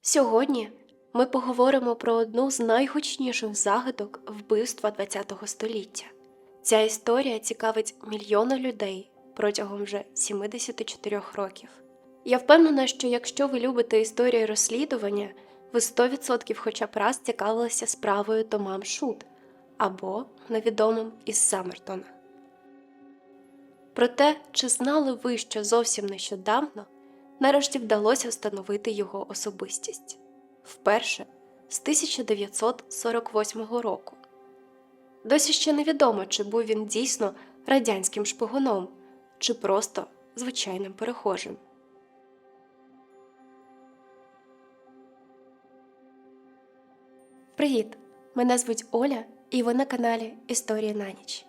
Сьогодні ми поговоримо про одну з найгучніших загадок вбивства ХХ століття. Ця історія цікавить мільйони людей протягом вже 74 років. Я впевнена, що якщо ви любите історії розслідування, ви 100% хоча б раз цікавилися справою Томам Шут або невідомим із Саммертона. Проте, чи знали ви, що зовсім нещодавно нарешті вдалося встановити його особистість вперше з 1948 року. Досі ще невідомо, чи був він дійсно радянським шпигуном, чи просто звичайним перехожим. Привіт! Мене звуть Оля, і ви на каналі Історії на ніч.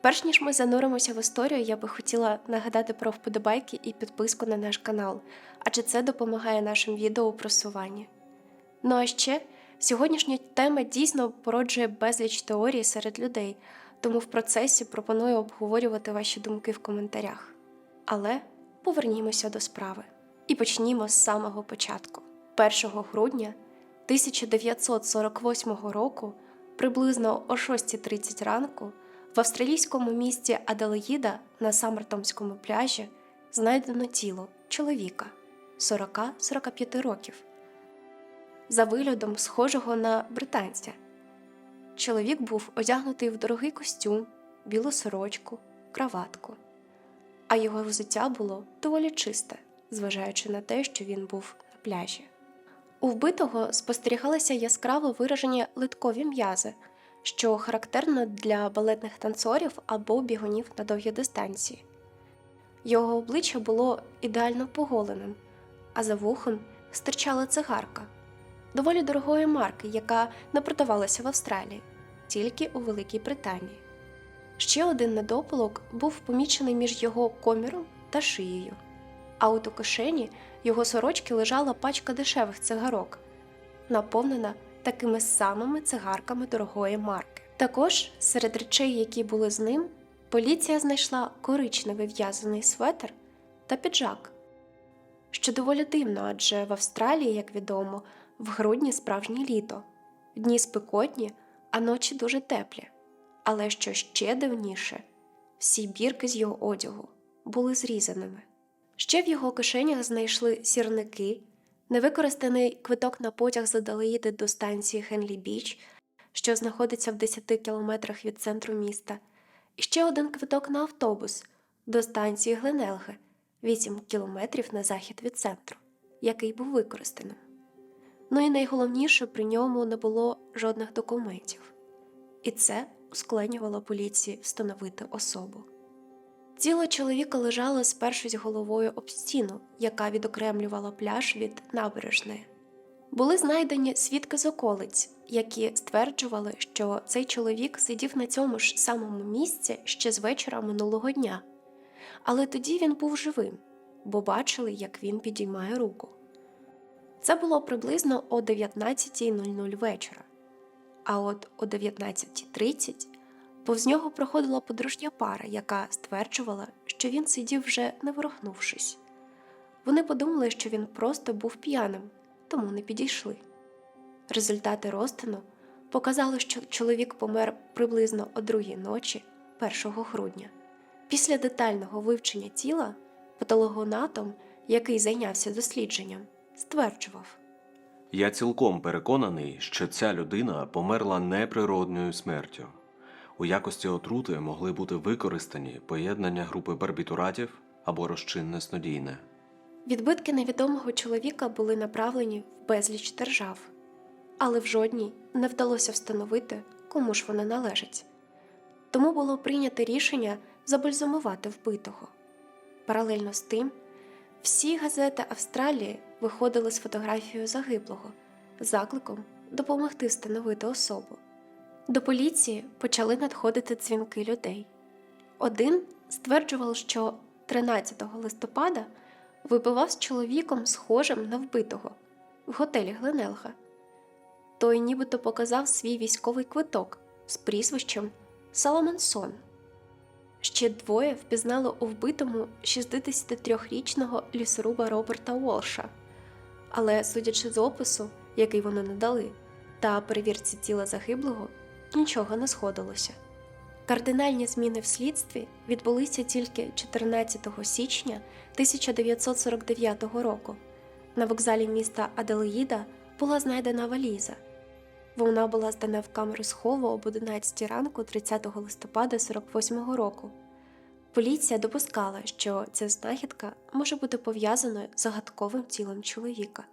Перш ніж ми зануримося в історію, я би хотіла нагадати про вподобайки і підписку на наш канал, адже це допомагає нашим відео у просуванні. Ну а ще сьогоднішня тема дійсно породжує безліч теорій серед людей, тому в процесі пропоную обговорювати ваші думки в коментарях. Але повернімося до справи і почнімо з самого початку. 1 грудня 1948 року, приблизно о 6.30 ранку, в австралійському місті Аделаїда на Саммертомському пляжі знайдено тіло чоловіка 40-45 років за виглядом схожого на британця. Чоловік був одягнутий в дорогий костюм, білу сорочку, краватку, а його взуття було доволі чисте, зважаючи на те, що він був на пляжі. У вбитого спостерігалися яскраво виражені литкові м'язи, що характерно для балетних танцорів або бігунів на довгі дистанції. Його обличчя було ідеально поголеним, а за вухом стирчала цигарка доволі дорогої марки, яка не продавалася в Австралії, тільки у Великій Британії. Ще один недопалок був помічений між його коміром та шиєю, а от у кишені його сорочки лежала пачка дешевих цигарок, наповнена такими самими цигарками дорогої марки. Також серед речей, які були з ним, поліція знайшла коричневий в'язаний светр та піджак. Що доволі дивно, адже в Австралії, як відомо, в грудні справжнє літо, дні спекотні, а ночі дуже теплі. Але що ще дивніше, всі бірки з його одягу були зрізаними. Ще в його кишенях знайшли сірники, невикористаний квиток на потяг з Аделаїди до станції Хенлі Біч, що знаходиться в 10 кілометрах від центру міста, і ще один квиток на автобус до станції Гленелге 8 кілометрів на захід від центру, який був використаним. Ну і найголовніше при ньому не було жодних документів, і це ускладнювало поліції встановити особу. Тіло чоловіка лежало спершу з головою об стіну, яка відокремлювала пляж від набережної. Були знайдені свідки з околиць, які стверджували, що цей чоловік сидів на цьому ж самому місці ще з вечора минулого дня, але тоді він був живим, бо бачили, як він підіймає руку. Це було приблизно о 19.00 вечора. А от о 19.30 повз нього проходила подружня пара, яка стверджувала, що він сидів вже не ворухнувшись. Вони подумали, що він просто був п'яним, тому не підійшли. Результати розтину показали, що чоловік помер приблизно о другій ночі 1 грудня. Після детального вивчення тіла патологоанатом, який зайнявся дослідженням, стверджував. Я цілком переконаний, що ця людина померла неприродною смертю. У якості отрути могли бути використані поєднання групи барбітуратів або розчинне снодійне. Відбитки невідомого чоловіка були направлені в безліч держав, але в жодній не вдалося встановити, кому ж вони належать. Тому було прийнято рішення забальзамувати вбитого. Паралельно з тим, всі газети Австралії виходили з фотографією загиблого закликом допомогти встановити особу. До поліції почали надходити дзвінки людей. Один стверджував, що 13 листопада випивав з чоловіком, схожим на вбитого, в готелі Гленелга. Той нібито показав свій військовий квиток з прізвищем Саламансон. Ще двоє впізнали у вбитому 63-річного лісоруба Роберта Уолша. Але, судячи з опису, який вони надали, та перевірці тіла загиблого, нічого не сходилося. Кардинальні зміни в слідстві відбулися тільки 14 січня 1949 року. На вокзалі міста Аделаїда була знайдена валіза. Вона була здана в камеру схову об 11 ранку 30 листопада 48 року. Поліція допускала, що ця знахідка може бути пов'язаною з загадковим тілом чоловіка.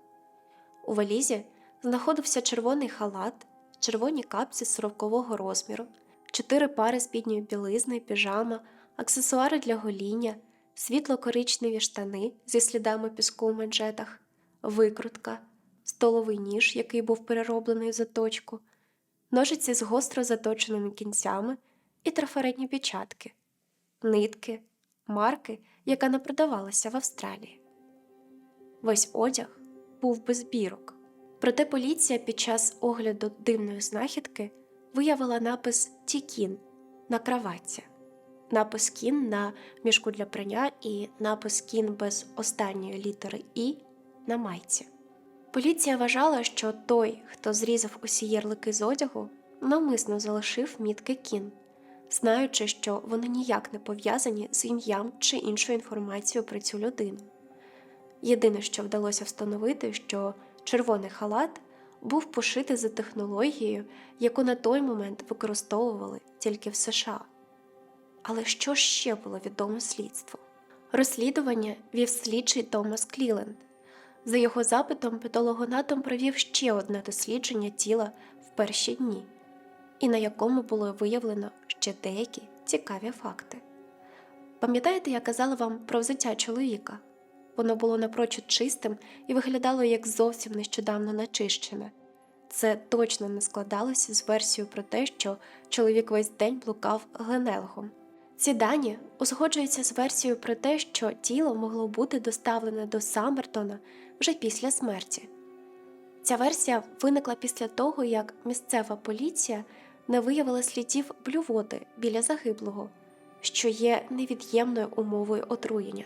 У валізі знаходився червоний халат, червоні капці 40-го розміру, чотири пари спідньої білизни, піжама, аксесуари для гоління, світло-коричневі штани зі слідами піску у манжетах, викрутка, столовий ніж, який був перероблений в заточку, ножиці з гостро заточеними кінцями і трафаретні печатки, нитки, марки, яка не продавалася в Австралії. Весь одяг був без бірок. Проте поліція під час огляду дивної знахідки виявила напис Тікін на краватці, напис Кін на мішку для прання і напис Кін без останньої літери І на майці. Поліція вважала, що той, хто зрізав усі ярлики з одягу, навмисно залишив мітки Кін, знаючи, що вони ніяк не пов'язані з ім'ям чи іншою інформацією про цю людину. Єдине, що вдалося встановити, що червоний халат був пошитий за технологією, яку на той момент використовували тільки в США. Але що ще було відомо слідству? Розслідування вів слідчий Томас Кліленд. За його запитом, патологоанатом провів ще одне дослідження тіла в перші дні, і на якому було виявлено ще деякі цікаві факти. Пам'ятаєте, я казала вам про взуття чоловіка? Воно було напрочуд чистим і виглядало як зовсім нещодавно начищене. Це точно не складалося з версією про те, що чоловік весь день блукав гленелгом. Ці дані узгоджуються з версією про те, що тіло могло бути доставлене до Саммертона вже після смерті. Ця версія виникла після того, як місцева поліція не виявила слідів блювоти біля загиблого, що є невід'ємною умовою отруєння.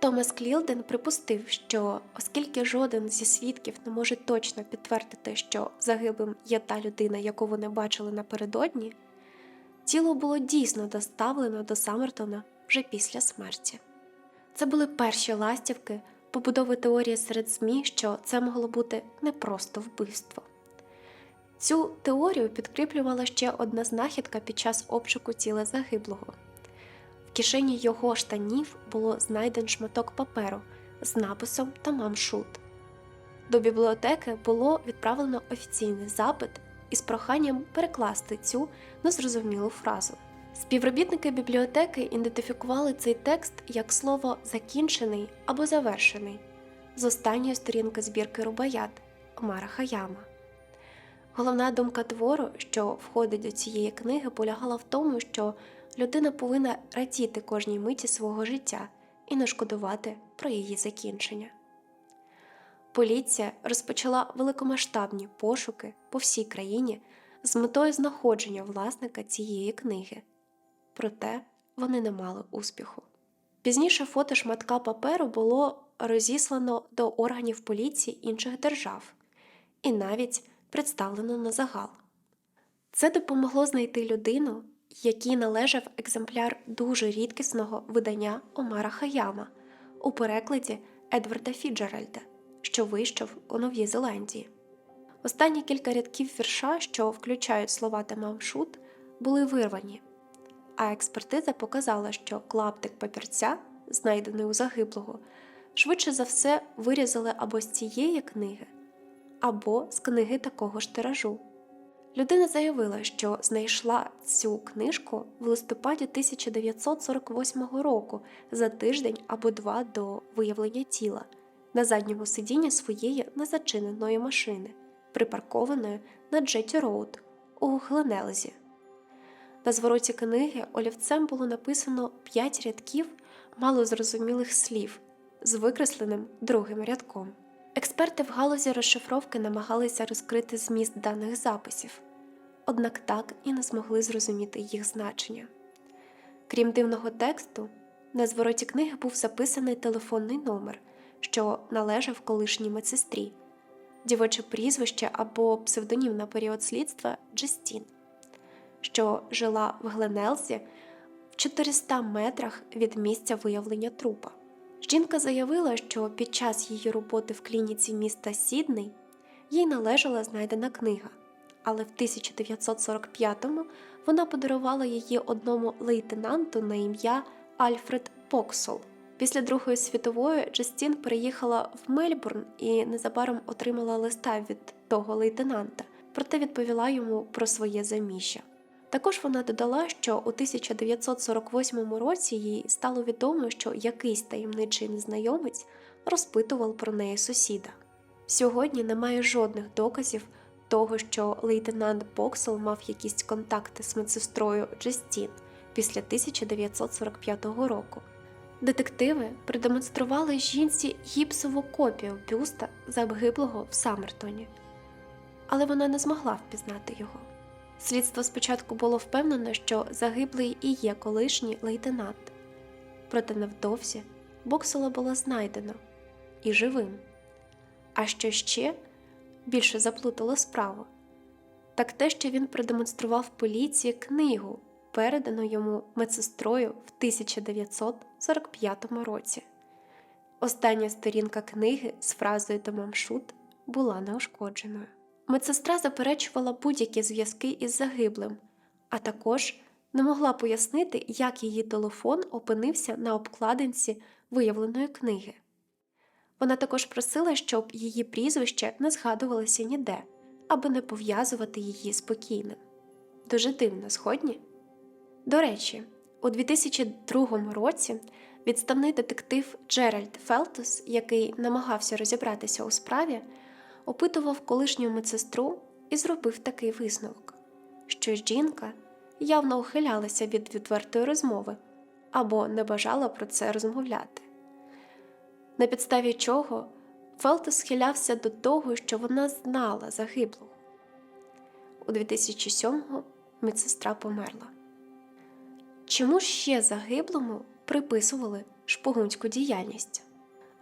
Томас Клілден припустив, що оскільки жоден зі свідків не може точно підтвердити, що загиблим є та людина, яку вони бачили напередодні, тіло було дійсно доставлено до Саммертона вже після смерті. Це були перші ластівки побудови теорії серед ЗМІ, що це могло бути не просто вбивство. Цю теорію підкріплювала ще одна знахідка під час обшуку тіла загиблого. В кишені його штанів було знайден шматок паперу з написом Тамам Шут. До бібліотеки було відправлено офіційний запит із проханням перекласти цю незрозумілу фразу. Співробітники бібліотеки ідентифікували цей текст як слово закінчений або завершений з останньої сторінки збірки Рубаят Омара Хаяма. Головна думка твору, що входить до цієї книги, полягала в тому, що людина повинна радіти кожній миті свого життя і не шкодувати про її закінчення. Поліція розпочала великомасштабні пошуки по всій країні з метою знаходження власника цієї книги, проте вони не мали успіху. Пізніше фото шматка паперу було розіслано до органів поліції інших держав і навіть представлено на загал. Це допомогло знайти людину, якій належав екземпляр дуже рідкісного видання Омара Хаяма у перекладі Едварда Фіджеральда, що вийшов у Новій Зеландії. Останні кілька рядків вірша, що включають слова Тамам Шут, були вирвані, а експертиза показала, що клаптик папірця, знайдений у загиблого, швидше за все вирізали або з цієї книги, або з книги такого ж тиражу. Людина заявила, що знайшла цю книжку в листопаді 1948 року за тиждень або два до виявлення тіла на задньому сидінні своєї незачиненої машини, припаркованої на Джеті Роуд у Гленелзі. На звороті книги олівцем було написано п'ять рядків малозрозумілих слів з викресленим другим рядком. Експерти в галузі розшифровки намагалися розкрити зміст даних записів, однак так і не змогли зрозуміти їх значення. Крім дивного тексту, на звороті книги був записаний телефонний номер, що належав колишній медсестрі, дівоче прізвище або псевдонім на період слідства Джестін, що жила в Гленелзі в 400 метрах від місця виявлення трупа. Жінка заявила, що під час її роботи в клініці міста Сідней їй належала знайдена книга, але в 1945-му вона подарувала її одному лейтенанту на ім'я Альфред Поксол. Після Другої світової Джастін переїхала в Мельбурн і незабаром отримала листа від того лейтенанта, проте відповіла йому про своє заміжжя. Також вона додала, що у 1948 році їй стало відомо, що якийсь таємничий незнайомець розпитував про неї сусіда. Сьогодні немає жодних доказів того, що лейтенант Боксел мав якісь контакти з медсестрою Джестін після 1945 року. Детективи продемонстрували жінці гіпсову копію бюста загиблого в Саммертоні, але вона не змогла впізнати його. Слідство спочатку було впевнено, що загиблий і є колишній лейтенант, проте невдовзі Боксела було знайдено і живим. А що ще більше заплутало справу, так те, що він продемонстрував поліції книгу, передану йому медсестрою в 1945 році. Остання сторінка книги з фразою «Домам шут» була неушкодженою. Медсестра заперечувала будь-які зв'язки із загиблим, а також не могла пояснити, як її телефон опинився на обкладинці виявленої книги. Вона також просила, щоб її прізвище не згадувалося ніде, аби не пов'язувати її з покійним. Дуже дивно, згодні? До речі, у 2002 році відставний детектив Джеральд Фелтус, який намагався розібратися у справі, опитував колишню медсестру і зробив такий висновок, що жінка явно ухилялася від відвертої розмови або не бажала про це розмовляти. На підставі чого Фелтус схилявся до того, що вона знала загиблого. У 2007-му медсестра померла. Чому ще загиблому приписували шпигунську діяльність?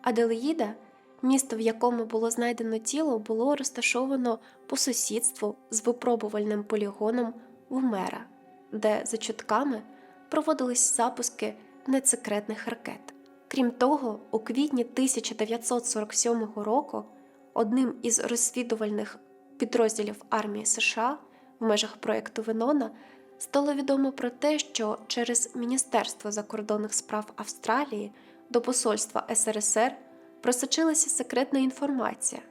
Аделеїда, місто, в якому було знайдено тіло, було розташовано по сусідству з випробувальним полігоном в де, за чутками, проводились запуски недсекретних ракет. Крім того, у квітні 1947 року одним із розвідувальних підрозділів армії США в межах проєкту Венона стало відомо про те, що через Міністерство закордонних справ Австралії до посольства СРСР просочилася секретна інформація.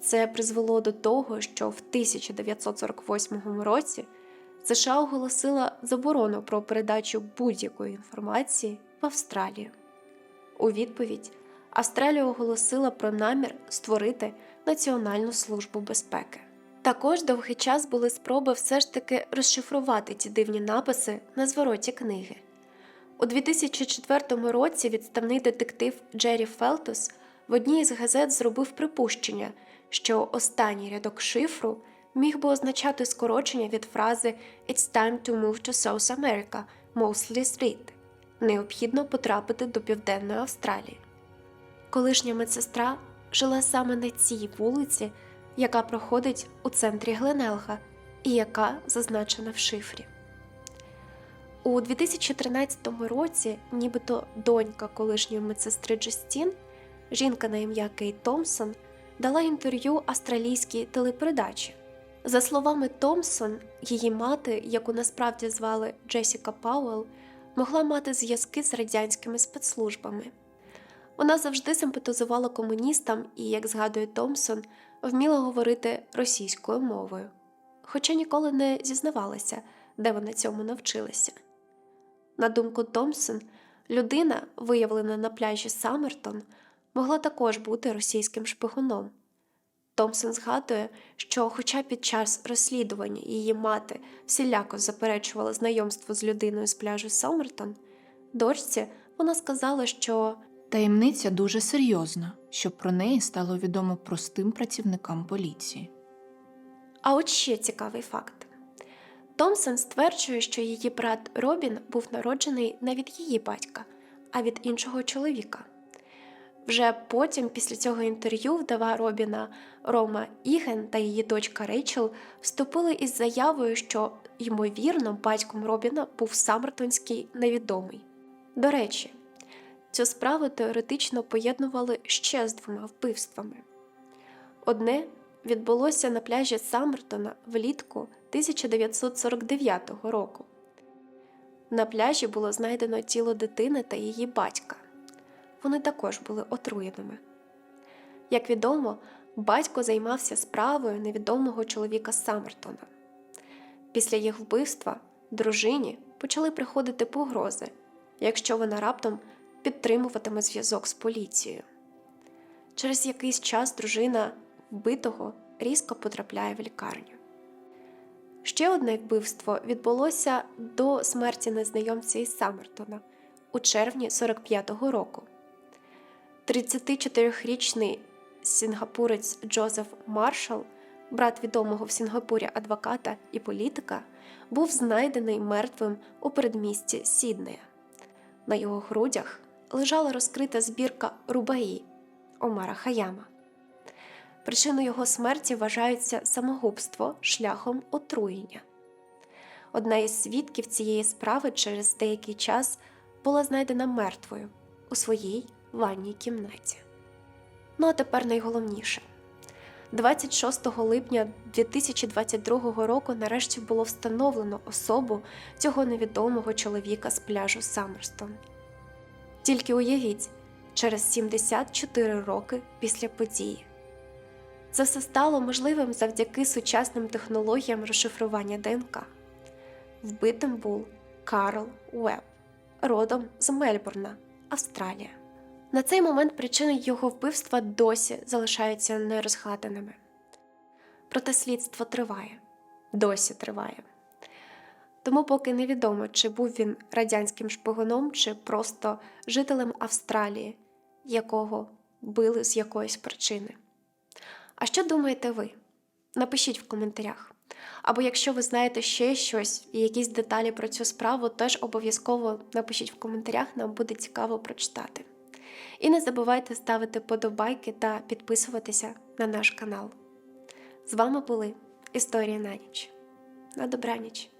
Це призвело до того, що в 1948 році США оголосила заборону про передачу будь-якої інформації в Австралію. У відповідь Австралія оголосила про намір створити Національну службу безпеки. Також довгий час були спроби все ж таки розшифрувати ці дивні написи на звороті книги. У 2004 році відставний детектив Джері Фелтус в одній із газет зробив припущення, що останній рядок шифру міг би означати скорочення від фрази It's time to move to South America, mostly street. Необхідно потрапити до Південної Австралії. Колишня медсестра жила саме на цій вулиці, яка проходить у центрі Гленелга і яка зазначена в шифрі. У 2013 році, нібито донька колишньої медсестри Джестін, жінка на ім'я Кейт Томпсон, дала інтерв'ю австралійській телепередачі. За словами Томпсон, її мати, яку насправді звали Джесіка Пауелл, могла мати зв'язки з радянськими спецслужбами. Вона завжди симпатизувала комуністам і, як згадує Томпсон, вміла говорити російською мовою, хоча ніколи не зізнавалася, де вона цьому навчилася. На думку Томпсон, людина, виявлена на пляжі Саммертон, могла також бути російським шпигуном. Томпсон згадує, що, хоча під час розслідування її мати всіляко заперечувала знайомство з людиною з пляжу Саммертон, дочці вона сказала, що Таємниця дуже серйозна, щоб про неї стало відомо простим працівникам поліції. А от ще цікавий факт: Томпсон стверджує, що її брат Робін був народжений не від її батька, а від іншого чоловіка. Вже потім, після цього інтерв'ю, вдова Робіна Рома Іген та її дочка Рейчел вступили із заявою, що, ймовірно, батьком Робіна був Саммертонський невідомий. До речі, цю справу теоретично поєднували ще з двома вбивствами. Одне відбулося на пляжі Саммертона влітку 1949 року. На пляжі було знайдено тіло дитини та її батька. Вони також були отруєними. Як відомо, батько займався справою невідомого чоловіка Саммертона. Після їх вбивства дружині почали приходити погрози, якщо вона раптом підтримуватиме зв'язок з поліцією. Через якийсь час дружина вбитого різко потрапляє в лікарню. Ще одне вбивство відбулося до смерті незнайомця із Саммертона у червні 45-го року. 34-річний сінгапурець Джозеф Маршал, брат відомого в Сінгапурі адвоката і політика, був знайдений мертвим у передмісті Сіднея. На його грудях лежала розкрита збірка рубаї Омара Хаяма. Причиною його смерті вважається самогубство шляхом отруєння. Одна із свідків цієї справи через деякий час була знайдена мертвою у своїй ванній кімнаті. Ну а тепер найголовніше. 26 липня 2022 року нарешті було встановлено особу цього невідомого чоловіка з пляжу Саммерстон. Тільки уявіть, через 74 роки після події. Це все стало можливим завдяки сучасним технологіям розшифрування ДНК. Вбитим був Карл Уебб, родом з Мельбурна, Австралія. На цей момент причини його вбивства досі залишаються нерозгаданими. Проте слідство триває, досі триває. Тому поки невідомо, чи був він радянським шпигуном, чи просто жителем Австралії, якого били з якоїсь причини. А що думаєте ви? Напишіть в коментарях. Або якщо ви знаєте ще щось і якісь деталі про цю справу, теж обов'язково напишіть в коментарях, нам буде цікаво прочитати. І не забувайте ставити подобайки та підписуватися на наш канал. З вами були Історія на ніч. На добраніч!